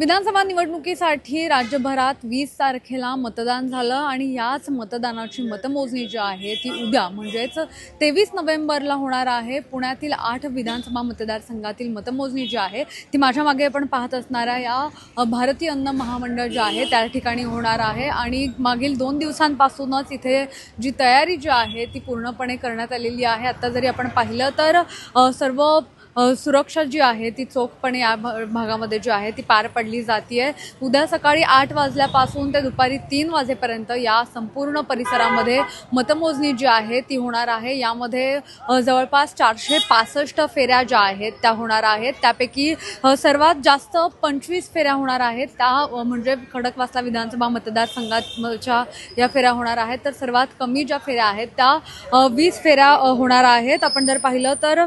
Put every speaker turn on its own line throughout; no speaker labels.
विधानसभा निवडणुकीसाठी राज्यभरात वीस तारखेला मतदान झालं आणि याच मतदानाची मतमोजणी जी आहे ती उद्या म्हणजेच तेवीस नोव्हेंबरला होणार आहे. पुण्यातील आठ विधानसभा मतदारसंघातील मतमोजणी जी आहे ती माझ्या मागे आपण पाहत असणाऱ्या या भारतीय अन्न महामंडळ जे आहे त्या ठिकाणी होणार आहे आणि मागील दोन दिवसांपासूनच इथे जी तयारी जी आहे ती पूर्णपणे करण्यात आलेली आहे. आता जरी आपण पाहिलं तर सर्व सुरक्षा जी आहे ती चोखपणे या भागामध्ये जी आहे ती पार पडली जाते उद्या सकाळी आठ वाजल्यापासून ते दुपारी तीन वाजेपर्यंत या संपूर्ण परिसरामध्ये मतमोजणी जी आहे ती होणार आहे. यामध्ये जवळपास चारशे पासष्ट फेऱ्या ज्या आहेत त्या होणार आहेत. त्यापैकी सर्वात जास्त पंचवीस फेऱ्या होणार आहेत. त्या म्हणजे खडकवासला विधानसभा मतदारसंघाच्या या फेऱ्या होणार आहेत. तर सर्वात कमी ज्या फेऱ्या आहेत त्या वीस फेऱ्या होणार आहेत. आपण जर पाहिलं तर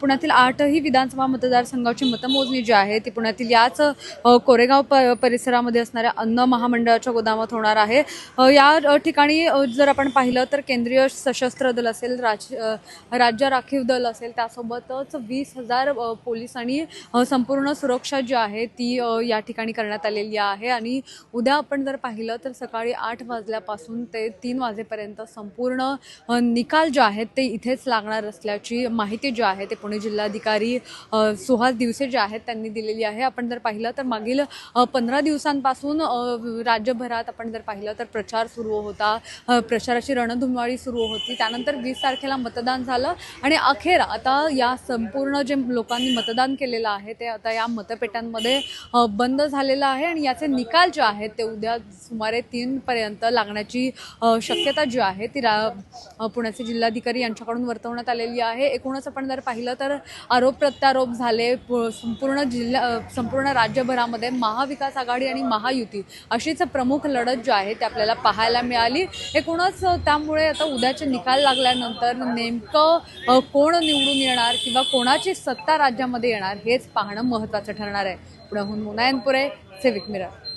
पुण्यातील आठ आठही विधानसभा मतदारसंघाची मतमोजणी जी आहे ती पुण्यातील याच कोरेगाव प परिसरामध्ये असणाऱ्या अन्न महामंडळाच्या गोदामात होणार आहे. या ठिकाणी जर आपण पाहिलं तर केंद्रीय सशस्त्र दल असेल राज राज्य राखीव दल असेल त्यासोबतच वीस हजार पोलीस आणि संपूर्ण सुरक्षा जी आहे ती या ठिकाणी करण्यात आलेली आहे. आणि उद्या आपण जर पाहिलं तर सकाळी आठ वाजल्यापासून ते तीन वाजेपर्यंत संपूर्ण निकाल जे आहेत ते इथेच लागणार असल्याची माहिती जी आहे ते पुणे जिल्हाधिकारी अ, सुहास दिवसे जे आहेत त्यांनी दिलेली आहे. आपण जर पाहिलं तर मागील पंधरा दिवसांपासून राज्यभरात आपण जर पाहिलं तर प्रचार सुरू होता. प्रचाराची रणधुमाळी सुरू होती. त्यानंतर वीस तारखेला मतदान झालं आणि अखेर आता या संपूर्ण जे लोकांनी मतदान केलेलं आहे ते आता या मतपेट्यांमध्ये बंद झालेलं आहे आणि याचे निकाल जे आहेत ते उद्या सुमारे तीनपर्यंत लागण्याची शक्यता जी आहे ती रा पुण्याचे जिल्हाधिकारी यांच्याकडून वर्तवण्यात आलेली आहे. एकूणच आपण जर पाहिलं तर आरोप प्रत्यारोप झाले संपूर्ण जिल्हा संपूर्ण राज्यभरामध्ये महाविकास आघाडी आणि महायुती अशीच प्रमुख लढत जी आहे ती आपल्याला पाहायला मिळाली. एकूणच त्यामुळे आता उद्याचे निकाल लागल्यानंतर नेमकं कोण निवडून येणार किंवा कोणाची सत्ता राज्यामध्ये येणार हेच पाहणं महत्त्वाचं ठरणार आहे. पुण्याहून मुनायनपुरे सिविक मिरर